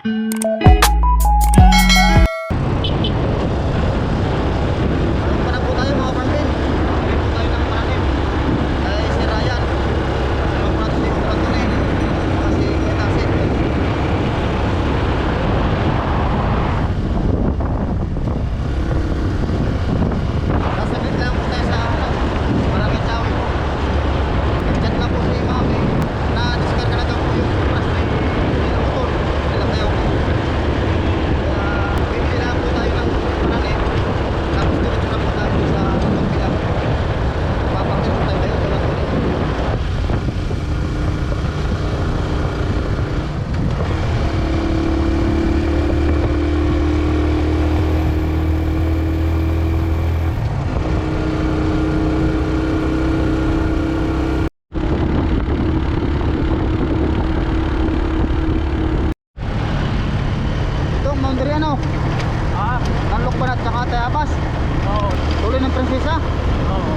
Ano pa na po tayo mga farming? Bili po tayo ng paranim. Kay si Ryan. Kasama po natin si Anthony. Kasi Ketasin. Sasabit lang po tayo sa ano, Barangay Chawi po. Nag-chat lang po si Mami na discard na daw po yung oras na yung motor. Kailan tayo ko. Kaya bibili lang po tayo ng paranim. Tapos diretso na po tayo sa Pagpilang. Papakit po tayo kayo sa Pagpilang. Ito, Mount Riano. Ah, Nanlok ba na at saka Tayabas? oo. Tuloy ng prinsesa? Oo.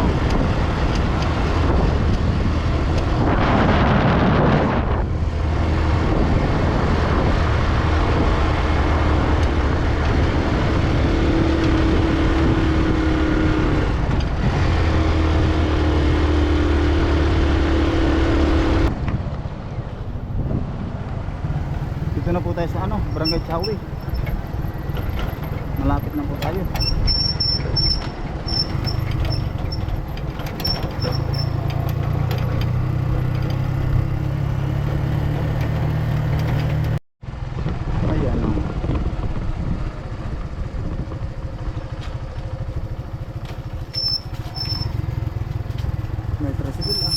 Dito na po tayo sa ano, Barangay Chawi. Malapit na po tayo. Ayan o. May tricycle ah.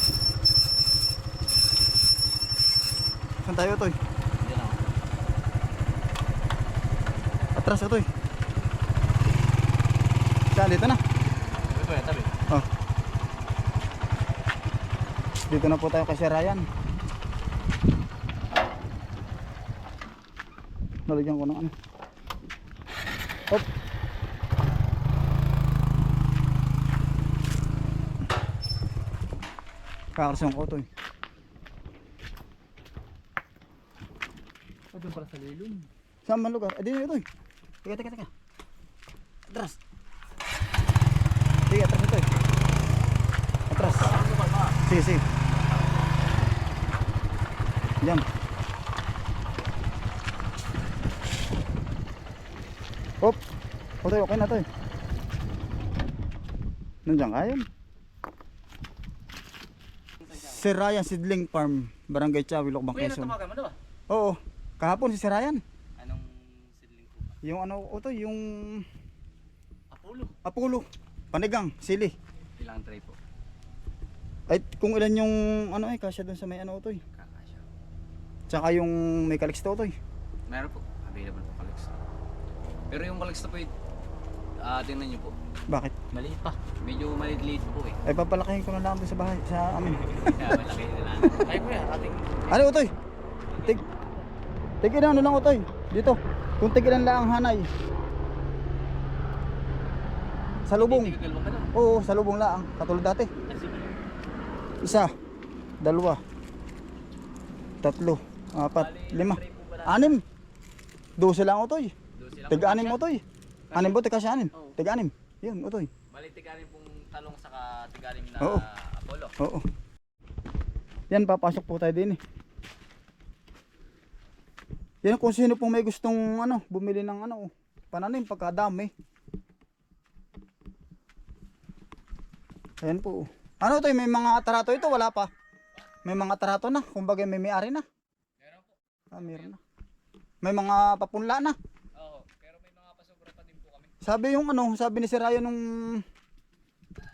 Saan tayo to? Yan ako. Atras ito eh. Saan? Dito na. Ko yan, sabi. Oh. Dito na po tayo kay Sir Ryan. Nalagyan ko ng ano. Hop. Kakarasong ko ito eh. Sabi para sa lilong. Saan man lugar? Eh, di ito eh. Teka, teka, teka. Atras. Sige, atras ito eh. Atras. Sige, sige. Diyan. Hop. O tayo, okay na to eh. Nandiyan ka yun. Si Ryan Sidling Farm, Barangay Chawi, Lokbang, Kuya, Quezon. natawagan mo na ba? Oo. Kahapon si Sir Ryan. Yung ano, o to, yung Apollo. Apollo. Panigang, sili. Ilang tray po? Ay, kung ilan yung ano eh, kasya dun sa may ano to eh. Kakasya. Tsaka yung may kaliksto to eh. Meron po. Available po Calix. Pero yung Calix na po, ah, tingnan nyo po. Bakit? Maliit pa. Medyo maliit-liit po eh. Ay, papalakihin ko na lang sa bahay, sa amin. Kaya malaki nila. Ay kuya, ating... ano utoy? Tig, tigin ano lang utoy? Dito. Kung tigilan lang ang hanay. Sa lubong. Oo, sa lubong lang. Katulad dati. Ah. Isa, dalawa, tatlo, apat, lima, anim. Dose lang utoy. Tiga-anim utoy. Anim po, tiga siya anim. Tiga-anim. Yun, utoy. Bali, tiganin pong talong saka tiganin na Oo. Apollo. Oo. Yan, papasok po tayo din eh. Yan kung sino pong may gustong ano, bumili ng ano, pananim pagkadami. Ayan po. Ano to, may mga tarato ito, wala pa. May mga tarato na, kumbaga may may-ari na. Meron po. Ah, meron na. May mga papunla na. Oo. Pero may mga pasobra pa din po kami. Sabi yung ano, sabi ni Sir Ryan nung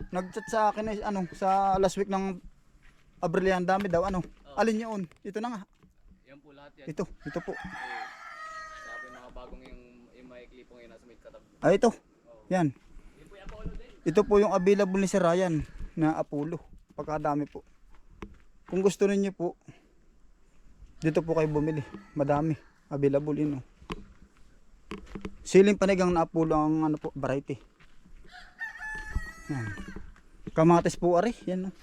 nag-chat sa akin eh, ano, sa last week ng Abril yan, dami daw ano. Oo. Alin yun? Ito na nga. Lahat yan. Ito, ito po. Eh, sabi mga bagong yung, yung maikli po ngayon nasa may katab. Ay, ito. Yan. Yan po yung Apollo din. Ito po yung available ni Sir Ryan na Apollo. Pagkadami po. Kung gusto niyo po, dito po kayo bumili. Madami. Available yun. Oh. Siling panigang na Apollo ang ano po, variety. Yan. Kamatis po ari. Yan. Oh.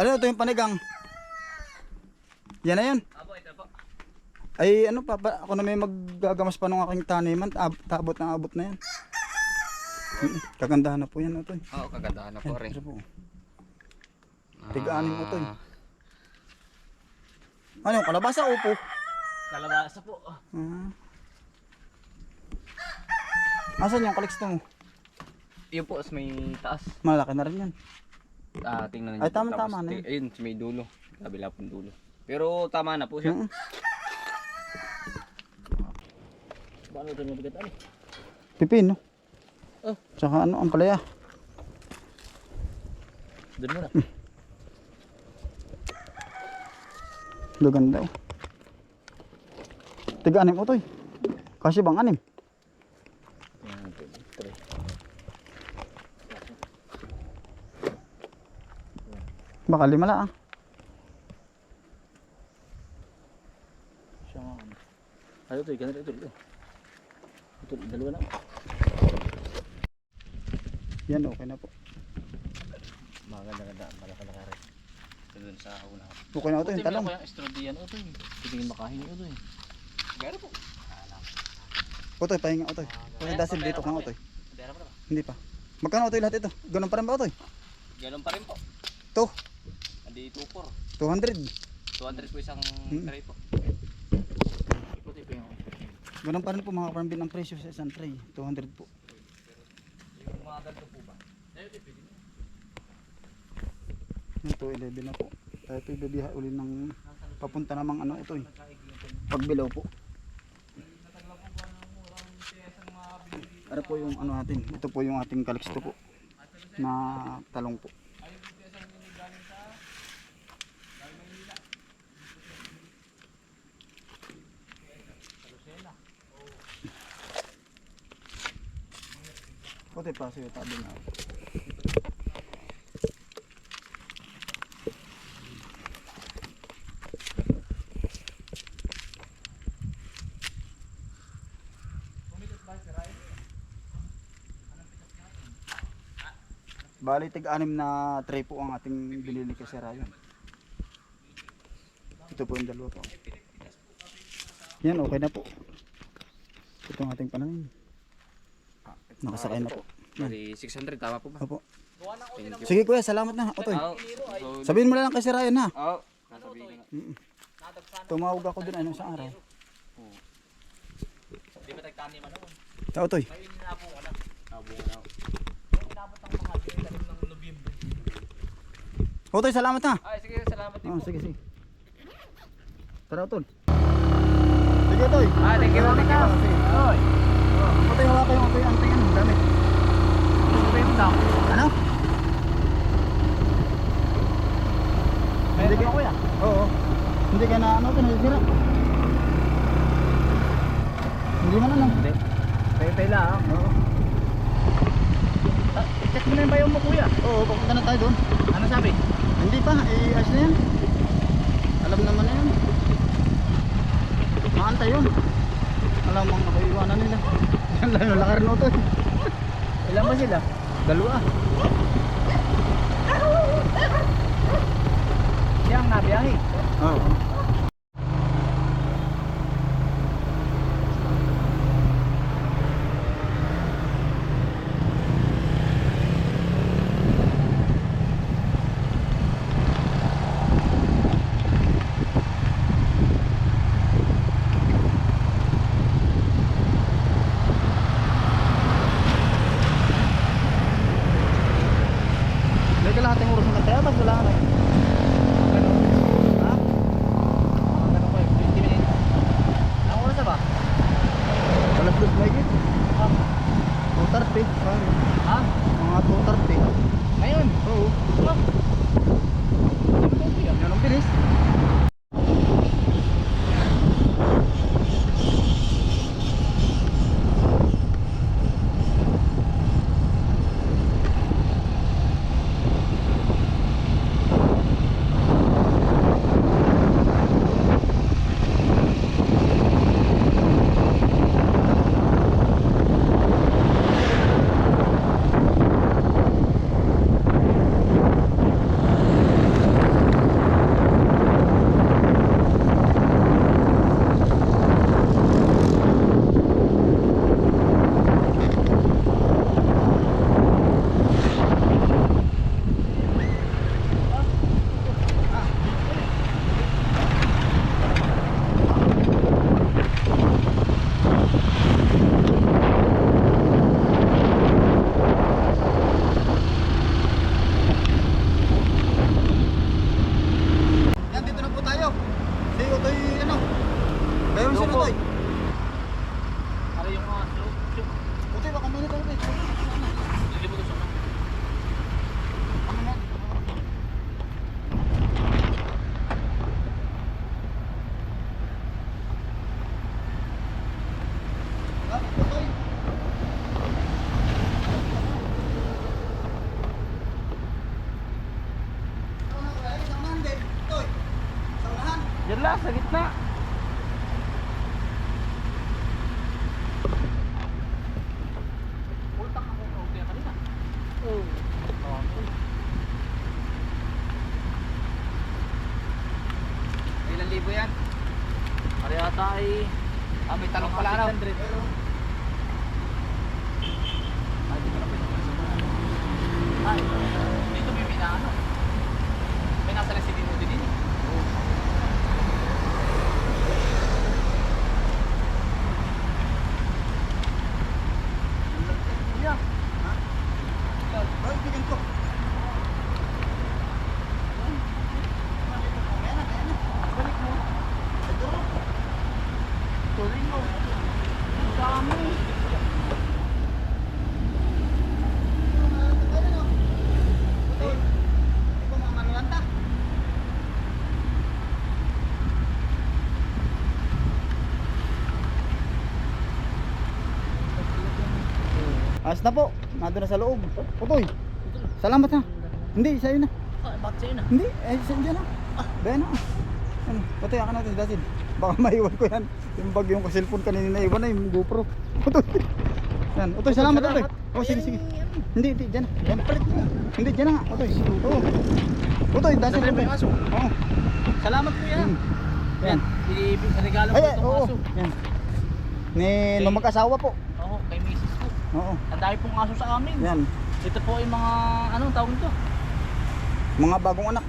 Ano ito yung panigang? Yan na yan. Apo, ito po. Ay ano pa, pa ako na may maggagamas pa ng aking taniman. Ab, tabot na abot na yan. Kagandahan na po yan ito. Oo, kagandahan na po rin. Ito po. Tiga-anim mo to eh. Ah, Ano yung kalabasa upo? Kalabasa po. Ah. Asan yung kaliksto mo? Yun po, sa may taas. Malaki na rin yan. Ah, tingnan niyo. Ay, tama, Tapos, tama na ti- Ayun, may dulo. Kabila pong dulo. Pero tama na po siya. Mm. Paano ito mabigat? Ano? Pipino. Oh. Tsaka ano, ang palaya. Doon muna. Gaganda oh. Tiga anim utoy. Kasi bang anim? Ayan, ito, try. Baka lima lang ah. Siya nga. ano. Ay, ito, ganito, ito, ito. Ito, dalawa na. Yan okay na po. Maganda-ganda, malaka-laka rin. Ito dun sa una. Okay na utoy, yung talong. Kaya estradian ito eh. Tingin makahingi ito eh. Garo po. Utoy, pahinga utoy. Utoy, dasil dito kang po. Hindi pa. Magkano utoy lahat ito? Ganun pa rin ba utoy? Ganun pa rin po. To, Andi 2-4. 200. 200 po isang Hmm. tray po. Ikuti po yung Ganun pa rin po mga karambin ang presyo sa isang tray. 200 po. yung mga ganito po ba? Yan to, 11 na po. Tayo po ibibiha uli ng papunta namang ano ito eh. Pagbilaw po. Ano po yung ano natin? Ito po yung ating kaliksto po. Na talong po. Pa sa'yo tabi na. Bali, tig-anim na tray po ang ating binili kay Sir Ryan. Ito po yung dalawa po. Yan, okay na po. Ito ang ating pananim. Nakasakay na po. Bali 600 tama po ba? Opo. Thank you. Sige kuya, salamat na. Otoy. Oh, so, Sabihin mo na lang kay Sir Ryan ha. oh, nasabihin ko na. Mm. Tumawag ako din ano sa araw. Di ba tagtanim ano? Sa Otoy. Ayun na po ano. Nabunga na ako. Inabot ng mga tanim ng Nobyembre. Otoy, salamat ha. Ay, sige, salamat din Oh, po. sige, sige. Tara, Otoy. Sige, Otoy. Ah, thank you, thank you. Oy. Oh, Otoy, hawa ko yung Otoy. Ang tingin, damit. Mo daw. Ano? Hindi ka- kuya. Oo. Hindi ka na ano, ito nasisira. Hindi man ano. Hindi. Tayo-tayo lang. Oo. Ah, check mo na yung bayo mo kuya. Oo, papunta na tayo doon. Ano sabi? Hindi pa, ayos na yan. Alam naman na yan. Maantay yun. Alam mo, nakaiwanan nila. Yan lang yung lakar no to. Ilan ba sila? Dalawa. Siya ang nabiyahe. Oo. May Ayos na po. Nandun na sa loob. Putoy. Salamat ha. Hindi, sa'yo na. Ah, bakit sa'yo na? Hindi, eh, sa'yo dyan na. Bayan na. Ano, putoy, akin natin, dasin. Baka maiwan ko yan. Yung bag yung cellphone kanina na iwan na yung GoPro. Putoy. Yan, Utoy, salamat, Utoy. Oh, sige, sige. Hindi, hindi, dyan. Yan, palit mo. Hindi, dyan na nga, Utoy. Oo. Utoy, dasin. Sabi mo yung aso? Oo. Salamat kuya. Hmm. Yan. Ibig regalo ko itong oo. aso. Yan. Ni, nung mag-asawa po. Oo. Ang dami pong aso sa amin. Yan. Ito po ay mga, anong tawag nito? Mga bagong anak.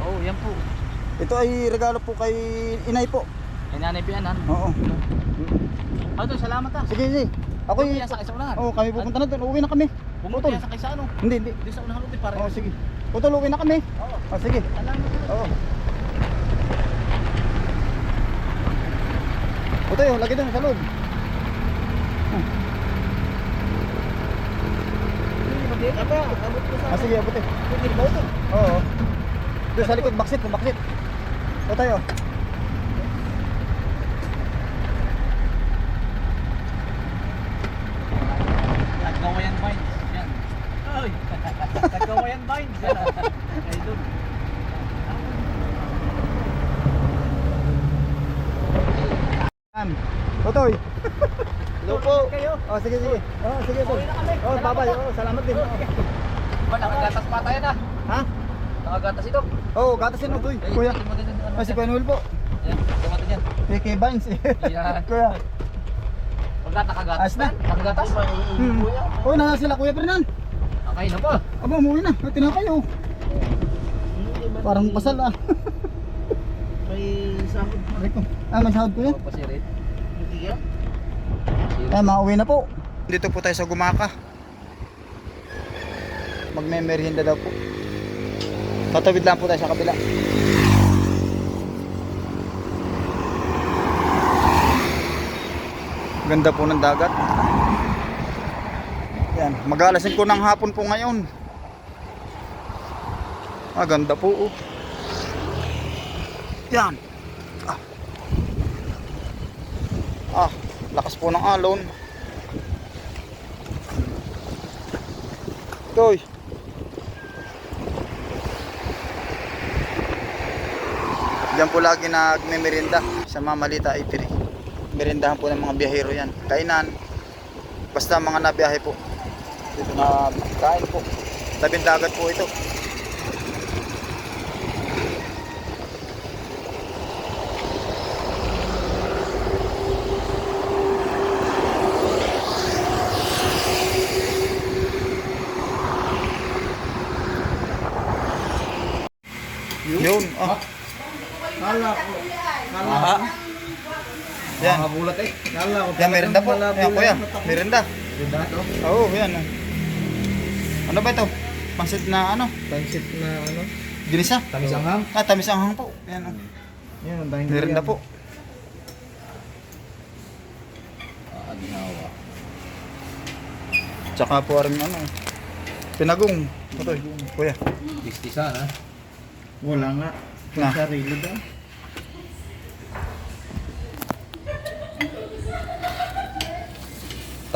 Oo, yan po. Ito ay regalo po kay inay po. Ay nanay pianan. Oo. Ah, doon, salamat ha. Sige, sige. Ako yung... sa sa unahan. Oo, kami pupunta na doon. Uwi na kami. Pumunta yan sa kaysa ano. Hindi, hindi. Doon sa unahan ulit para. Oo, sige. Putol, uwi na kami. Oo. Oh, sige. Salamat po. Oo. Putoy, oh, lagi doon sa loob. Apa? Abot ko Ah, sige, putoy. Pwede ba ito? Oo. Doon sa likod, baksit, baksit. Putoy, oh. Nagkawayan vines. Yan. Ay! Nagkawayan vines. Yan. Ay, doon. Yan. Putoy. Hello po. Kayo. Oh, sige, sige. Oh, sige, kami. Oh, babay. Oh, salamat din. Ba, nakagatas pa tayo na. Ha? Nakagatas ito. Oh, gatasin mo, Toy. Ay, Kuya. ano Ah, si Noel po. Ayan, tingnan mo din yan. Eh, kay Vines. eh. Yan. Kuya. Pagka nakagatas Ayos na. na. Nakagatas. Hmm. Oh, nasa sila, Kuya Fernan. Okay na po. Aba, umuwi na. Tinapay, oh. Parang pasal, ah. May sahod. Ah, may sahod ko yan. Pasirit. Hindi yan? Eh, makauwi na po. Dito po tayo sa Gumaka. Magme-merienda daw po. Tatawid lang po tayo sa kabila. Ganda po ng dagat. Yan, mag-aalasin ko ng hapon po ngayon. Ah, ganda po. Oh. Yan. Ah. Ah, lakas po ng alon. Toy. Diyan po lagi nagme-merienda sa Mamalita Eatery. Merindahan po ng mga biyahero yan. Kainan. Basta mga nabiyahe po. Dito na kain po. Tabing dagat po ito. Yun. Ah. Kala ko. Ah. Yan. Bulat eh. Kala ko. Yan, merenda po. Yan, kuya. Merenda. Merenda to? Oo, yan. ah. Ano ba ito? Pansit na ano? Pansit na ano? Ginisa? Tamis anghang? Ah, tamis ang hang po. Yan. oh. Yan, ang dahing Merenda po. Ah, ginawa. Tsaka po rin ano. Pinagong. Ito, kuya. Distisan ha. Wala nga. Na. Sarili daw.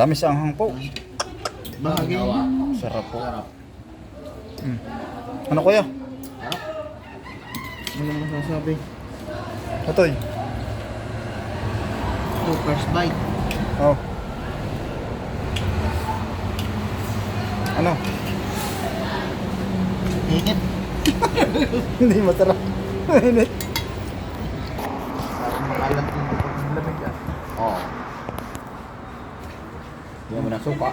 Tamis ang hang po. Bahagi. Sarap po. Sarap. Mm. Ano kuya? Sarap. Ano masasabi? Atoy. Oh, first bite. Oh. Ano? Init. Hindi masarap. Init. Parang malat yung pag lamig ah. Oo. Hindi mo na suka.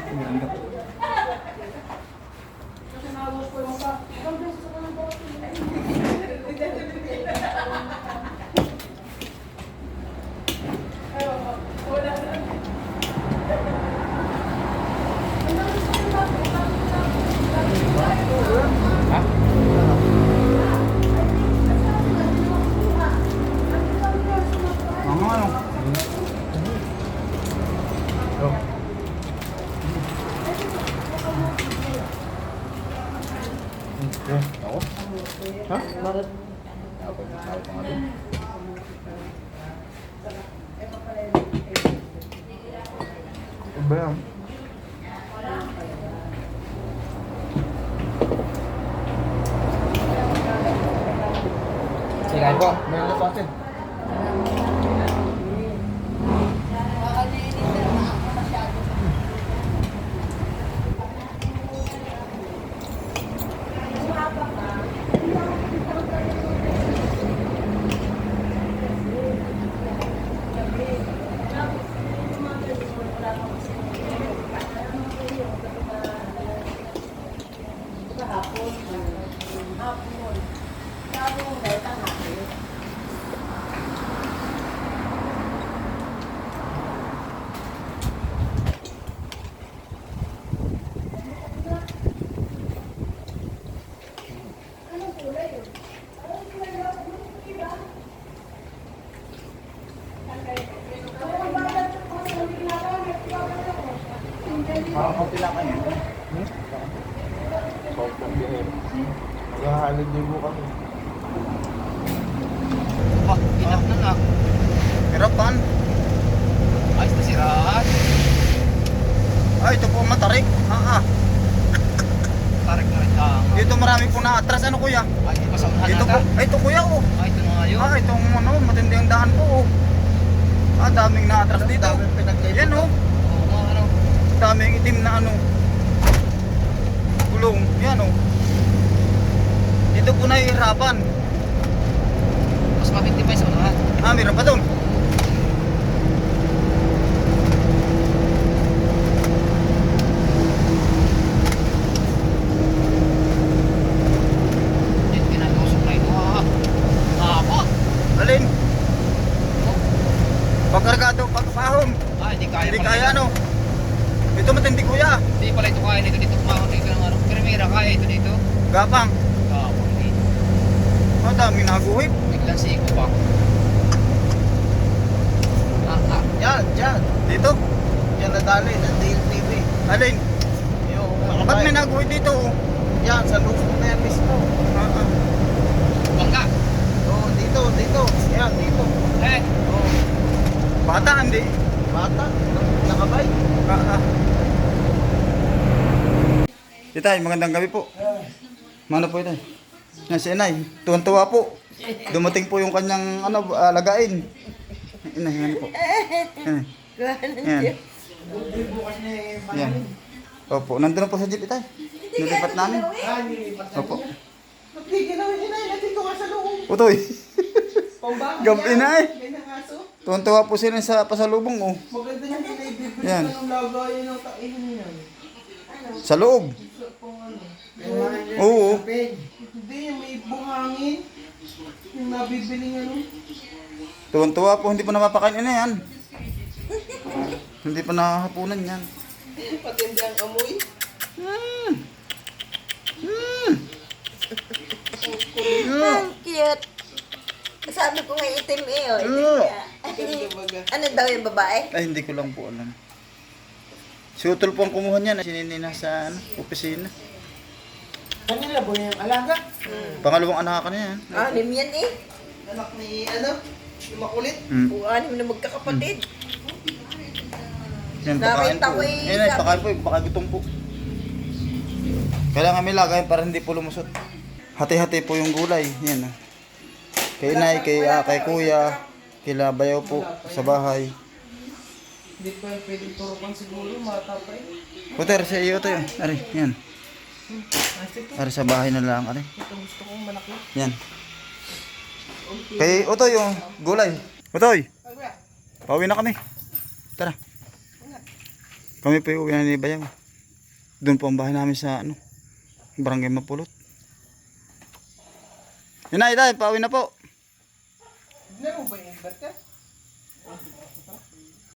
Ano ano? Oh. Okay. Ako? Ha? Ako, ako? Maghahalid din mo kami. Ah, enough na na. Hirapan. Ayos na siraan. Ay, ito po matarik. Ah, ah. Tarik na rin ang... Dito marami po na atras. Ano kuya? Ay, di ba sa unahan Dito po. nata? Ay, ito kuya oh. Ay, ito na nga yun. Ah, itong ano, matindi ang daan po oh. Ah, daming na-atras dito. Daming pinagkaiba. Yan oh. Oo nga, ano. Daming itim na ano. Gulong. Yan oh. Dito po nahihirapan. Mas mabindi pa sa unahan. Ah, meron pa doon. Yan, ginagausok na ito. Ah, Haba. Alin? Pagkargado, pagpahon. Ah, hindi kaya Hindi pala kaya ito. ano. Ito matindi kuya. Hindi pala ito kaya nito dito. Kumahon dito ng ano. Primera kaya ito dito. Gapang. Ah, hindi. Ah, daming naguhip. Biglang siko pa. Ah, ah. Yan, dyan. Dito. Yan nadali ng DLTV. Alin? Yung Ba't may naguhip dito? oh? Yan, sa loob na yan mismo. Ah, ah. Bangka. Oo, dito, dito. Yan, dito. Eh, Oo. Bata, hindi. Bata, nakabay. Ah, ah. Itay, magandang gabi po. Mano po ito? Yan si Inay. Tuwan-tuwa po. Dumating po yung kanyang ano, alagain. Inay, yan po. Yan. Yan. Yan. Opo, nandun na po sa jeep itay. Nilipat namin. Opo. Niya na. Natin ko nga sa loob. Utoy. Ganyan aso. Tuwan-tuwa po sila sa pasalubong oh. Maganda yung pinaibibig Yan. ng lagayan ng taihan niyan. Sa loob. Ano. Oo. Hindi, yung may buhangin. Yung nabibiling ano. Tuwan-tuwa po, hindi pa napapakain na yan. Hindi pa nakahapunan yan. Patindi ang amoy. Mm. Mm. Ang cute. Sabi ko nga itim eh, oh. Itim niya. Ano daw yung babae? Ay, hindi ko lang po alam. Si Utol po ang kumuha niyan. Sininina sa ano, opisina. Kanila po yung alaga. Pangalawang anak ka niya yan. Anim yan eh. Anak ni ano? Yung makulit. Mm. Kung anim na magkakapatid. Yan, pakain Nakita po. ko eh, Yan ay, sabi- pakain po. Pakain gutom po. Kailangan may lagay para hindi po lumusot. Hati-hati po yung gulay. Yan. ah. Kay inay, kay, ah, kay kuya, kila bayaw po sa bahay. Hindi pa pwedeng turukan siguro, mata pa eh. Puter, sa iyo to yun. Ari, yan. Ito, Ari sa bahay na lang, ari. ito gusto kong malaki. Yan. Kay Utoy yung gulay. Utoy, pauwi na kami. Tara. Kami po uwi na ni Bayaw. Doon po ang bahay namin sa ano, Barangay Mapulot. Yun na, itay, pauwi na po. Hindi mo ba yung inverter?